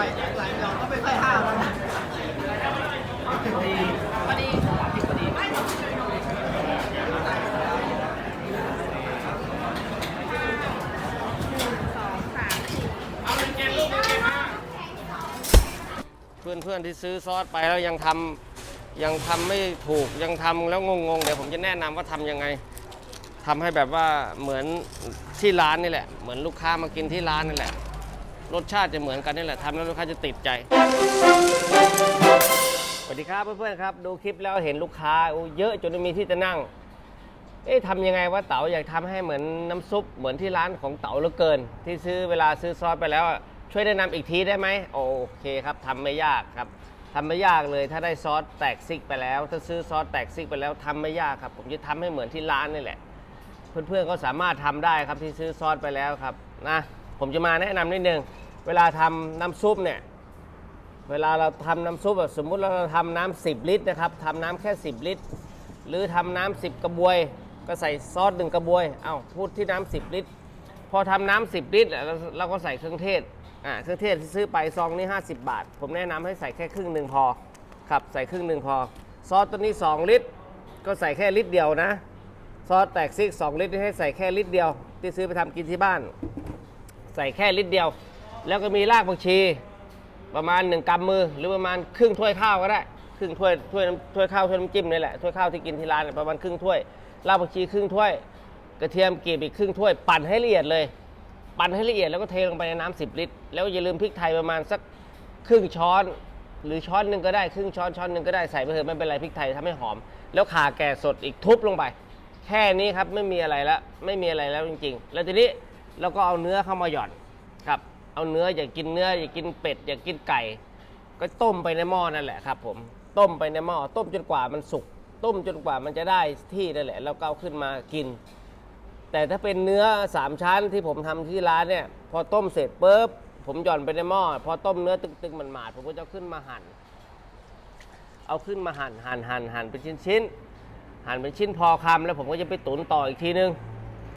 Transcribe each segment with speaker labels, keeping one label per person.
Speaker 1: อยหลายเราก็ไม่ค่อยห้ามนะ
Speaker 2: เพื่อนเพื่อนที่ซื้อซอสไปแล้วยังทำยังทำไม่ถูกยังทำแล้วงงๆเดี๋ยวผมจะแนะนำว่าทำยังไงทำให้แบบว่าเหมือนที่ร้านนี่แหละ เหมือนลูกค้ามากินที่ร้านนี่แหละ รสชาติจะเหมือนกันนี่แหละทำแล้วลูกค้าจะติดใจ สวัสดีครับเพื่อนๆครับ ดูคลิปแล้วเห็นลูกค้าโอ้เยอะจนไม่มีที่จะนั่ง เอ๊ะทำยังไงว่าเต๋าอยากทำให้เหมือนน้ำซุปเหมือนที่ร้านของเต๋าเหลือเกิน ที่ซื้อเวลาซื้อซอสไปแล้ว ช่วยแนะนำอีกทีได้ไหมโอเคครับทำไม่ยากครับทำไม่ยากเลยถ้าได้ซอสแตกซิกไปแล้ว ถ้าซื้อซอสแตกซิกไปแล้วทำไม่ยากครับ ผมจะทำให้เหมือนที่ร้านนี่แหละ เพื่อนๆก็สามารถทำได้ครับที่ซื้อซอสไปแล้วครับนะผมจะมาแนะนำนิดนึง เวลาทำน้ำซุปเนี่ย เวลาเราทำน้ำซุปแบบสมมุติเราทำน้ำ10 ลิตรนะครับทำน้ำแค่ 10 ลิตร หรือทำน้ำ10 กระบวย ก็ใส่ซอสหนึ่งกระบวยเอ้าพูดที่น้ำ10 ลิตร พอทำน้ำ10 ลิตรเราเราก็ใส่เครื่องเทศอ่าเครื่องเทศที่ซื้อไปซองนี้ 50 บาท ผมแนะนำให้ใส่แค่ครึ่งหนึ่งพอครับใส่ครึ่งหนึ่งพอ ซอสตัวนี้ 2 ลิตร ก็ใส่แค่ลิตรเดียวนะ ซอสแตกซิก2ลิตรให้ใส่แค่ลิตรเดียว ที่ซื้อไปทำกินที่บ้าน ใส่แค่ลิตรเดียว แล้วก็มีรากผักชี ประมาณ1กำมือ หรือประมาณครึ่งถ้วยข้าวก็ได้ ครึ่งถ้วยถ้วยถ้วยข้าวถ้วยน้ำจิ้มนี่แหละถ้วยข้าวที่กินที่ร้านประมาณครึ่งถ้วยรากผักชีครึ่งถ้วย กระเทียมกรีบอีกครึ่งถ้วยปั่นให้ละเอียดเลย ปั่นให้ละเอียดแล้วก็เทลงไปในน้ำ10ลิตร แล้วอย่าลืมพริกไทยประมาณสักครึ่งช้อนหรือช้อนหนึ่งก็ได้ครึ่งช้อนช้อนหนึ่งก็ได้ใส่ไปเถอะไม่เป็นไรพริกไทยทำให้หอม แล้วข่าแก่สดอีกทุบลงไป แค่นี้ครับไม่มีอะไรแล้วไม่มีอะไรแล้วจริง ๆ แล้วทีนี้เราก็เอาเนื้อเข้ามาหย่อนครับ เอาเนื้ออย่ากินเนื้ออย่ากินเป็ดอย่ากินไก่ ก็ต้มไปในหม้อนั่นแหละครับ ผมต้มไปในหม้อต้มจนกว่ามันสุก ต้มจนกว่ามันจะได้ที่นั่นแหละแล้วก็เอาขึ้นมากิน แต่ถ้าเป็นเนื้อสามชั้นที่ผมทำที่ร้านเนี่ย พอต้มเสร็จปุ๊บผมหย่อนไปในหม้อพอต้มเนื้อตึงๆมันหมาดผมก็จะขึ้นมาหั่นเอาขึ้นมาหั่นหั่นหั่นหั่นเป็นชิ้นๆหั่นเป็นชิ้นพอคำแล้วผมก็จะไปตุ๋นต่ออีกทีนึง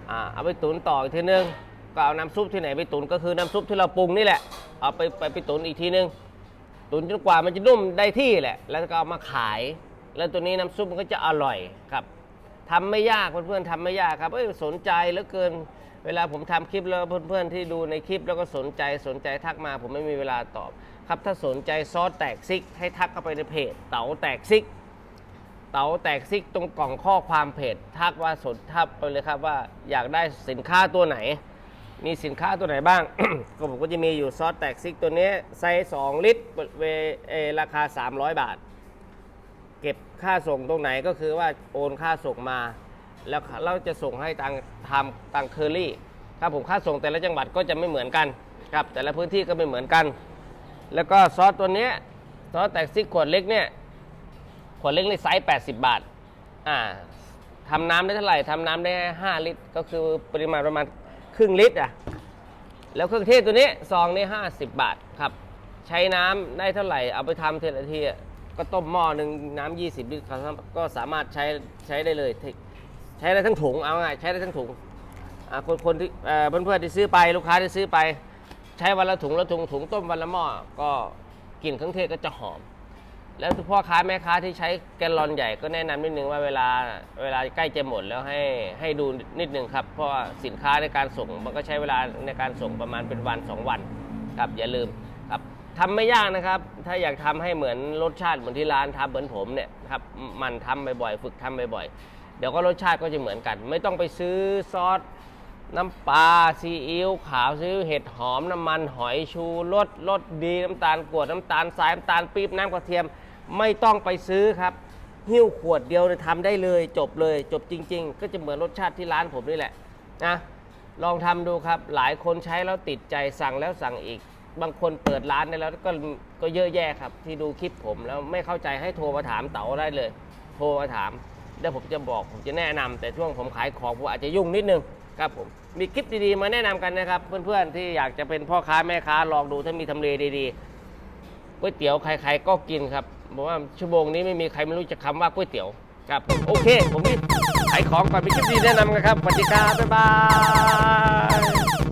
Speaker 2: อ่าเอาไปตุ๋นต่ออีกทีนึง ก็เอาน้ำซุปที่ไหนไปตุ๋นก็คือน้ำซุปที่เราปรุงนี่แหละ เอาไปไปไปตุ๋นอีกทีนึง ตุ๋นจนกว่ามันจะนุ่มได้ที่แหละ แล้วก็เอามาขาย แล้วตัวนี้น้ำซุปมันก็จะอร่อยครับทำไม่ยากเพื่อนๆทำไม่ยากครับเอ้ยสนใจเหลือเกิน เวลาผมทำคลิปแล้วเพื่อนๆที่ดูในคลิปแล้วก็สนใจสนใจทักมา ผมไม่มีเวลาตอบ ครับถ้าสนใจซอสแตกซิก ให้ทักเข้าไปในเพจ เต๋าแตกซิก เต๋าแตกซิกตรงกล่องข้อความเพจ ทักว่าสนทับไปเลยครับว่าอยากได้สินค้าตัวไหน มีสินค้าตัวไหนบ้าง ก็ผมก็จะมีอยู่ซอสแตกซิกตัวนี้ไซส์2ลิตรเวเอราคา 300 บาท เก็บค่าส่งตรงไหนก็คือว่าโอนค่าส่งมา แล้วเราจะส่งให้ทางทำทางเคอรี่ครับผมค่าส่งแต่ละจังหวัดก็จะไม่เหมือนกันครับแต่ละพื้นที่ก็ไม่เหมือนกัน แล้วก็ซอสตัวนี้ซอสแตกซิกขวดเล็กเนี่ยขวดเล็กในไซส์80 บาทอ่าทำน้ำได้เท่าไหร่ทำน้ำได้ 5 ลิตร ก็คือปริมาณประมาณ ครึ่งลิตรอะแล้วเครื่องเทศตัวนี้ซองนี่50บาทครับ ใช้น้ำได้เท่าไหร่เอาไปทำเทละทีก็ต้มหม้อหนึ่งน้ำ20 ลิตรก็สามารถใช้ใช้ได้เลย ใช้ได้ทั้งถุงเอาง่ายใช้ได้ทั้งถุงคนคนที่เอ่อเพื่อนๆที่ซื้อไปลูกค้าที่ซื้อไป ใช้วันละถุงละถุงถุงต้มวันละหม้อก็กลิ่นเครื่องเทศก็จะหอม แล้วพ่อค้าแม่ค้าที่ใช้แกลลอนใหญ่ก็แนะนำนิดนึงว่าเวลาเวลาใกล้จะหมดแล้วให้ให้ดูนิดนึงครับ เพราะสินค้าในการส่งมันก็ใช้เวลาในการส่งประมาณเป็นวัน 2 วันครับอย่าลืมครับทำไม่ยากนะครับ ถ้าอยากทำให้เหมือนรสชาติเหมือนที่ร้านทำเหมือนผมเนี่ยครับมันทำบ่อยๆฝึกทำบ่อยๆเดี๋ยวก็รสชาติก็จะเหมือนกัน ไม่ต้องไปซื้อซอสน้ำปลาซีอิ๊วขาวซีอิ๊วเห็ดหอมน้ำมันหอยชูรสรสดีน้ำตาลกวดน้ำตาลทรายน้ำตาลปี๊บน้ำกระเทียม ไม่ต้องไปซื้อครับ หิ้วขวดเดียวเนี่ยทำได้เลย จบเลยจบจริง ๆ ก็จะเหมือนรสชาติที่ร้านผมนี่แหละนะลองทำดูครับ หลายคนใช้แล้วติดใจสั่งแล้วสั่งอีก บางคนเปิดร้านได้แล้วก็ก็เยอะแยะครับ ที่ดูคลิปผมแล้วไม่เข้าใจให้โทรมาถามเต๋าได้เลย โทรมาถามแล้วผมจะบอกผมจะแนะนำแต่ช่วงผมขายของผมอาจจะยุ่งนิดนึงครับผมมีคลิปดีๆมาแนะนำกันนะครับ เพื่อนๆที่อยากจะเป็นพ่อค้าแม่ค้าลองดูถ้ามีทำเลดีๆก๋วยเตี๋ยวใครๆก็กินครับ บอกว่าชั่วโมงนี้ไม่มีใครไม่รู้จะคำว่าก๋วยเตี๋ยวครับ โอเค ผมนี่ขายของก่อนไปคลิปดีแนะนำนะครับสวัสดีครับ บ๊ายบาย